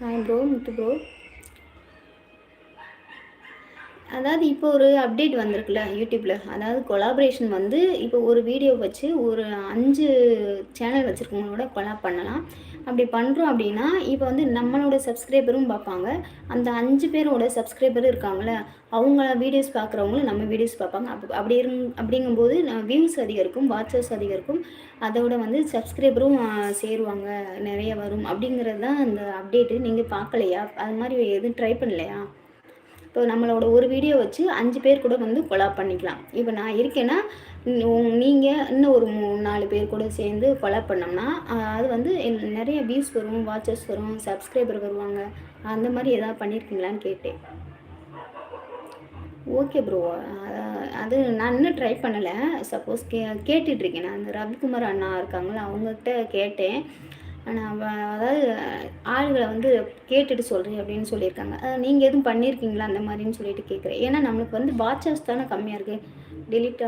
Hi bro முத்து bro அதாவது இப்போ ஒரு அப்டேட் வந்திருக்குல்ல யூடியூப்பில் அதாவது கொலாபரேஷன் வந்து இப்போ ஒரு வீடியோ வச்சு ஒரு அஞ்சு சேனல் வச்சுருக்கவங்களோட கொலாப் பண்ணலாம். அப்படி பண்ணுறோம் அப்படின்னா இப்போ வந்து நம்மளோட சப்ஸ்கிரைபரும் பார்ப்பாங்க. அந்த அஞ்சு பேரோட சப்ஸ்கிரைபர் இருக்காங்கள அவங்கள வீடியோஸ் பார்க்குறவங்களும் நம்ம வீடியோஸ் பார்ப்பாங்க. அப் அப்படி இருங் அப்படிங்கும்போது வியூஸ் அதிகரிக்கும் வாட்சர்ஸ் அதிகரிக்கும். அதோட வந்து சப்ஸ்கிரைபரும் சேருவாங்க நிறைய வரும். அப்படிங்கிறது தான் அந்த அப்டேட்டு நீங்கள் பார்க்கலையா? அது மாதிரி எதுவும் ட்ரை பண்ணலையா? இப்போ நம்மளோட ஒரு வீடியோ வச்சு அஞ்சு பேர் கூட வந்து கொலாப் பண்ணிக்கலாம். இப்போ நான் இருக்கேன்னா நீங்கள் இன்னும் ஒரு மூணு நாலு பேர் கூட சேர்ந்து கொலாப் பண்ணோம்னா அது வந்து நிறைய வியூஸ் வரும் வாட்சஸ் வரும் சப்ஸ்கிரைபர் வருவாங்க. அந்த மாதிரி எதாவது பண்ணியிருக்கீங்களான்னு கேட்டேன். ஓகே ப்ரோ அது நான் இன்னும் ட்ரை பண்ணலை. சப்போஸ் கே கேட்டுட்ருக்கேன் நான் அந்த ரவிக்குமார் அண்ணா இருக்காங்களா அவங்ககிட்ட கேட்டேன். நான் அதாவது ஆளுகளை வந்து கேட்டுட்டு சொல்கிறேன் அப்படின்னு சொல்லியிருக்காங்க. நீங்கள் எதுவும் பண்ணியிருக்கீங்களா? அந்த மாதிரின்னு சொல்லிட்டு கேட்குறேன் ஏன்னா நம்மளுக்கு வந்து வாட்சர்ஸ் தானே கம்மியாக இருக்குது டெலிட்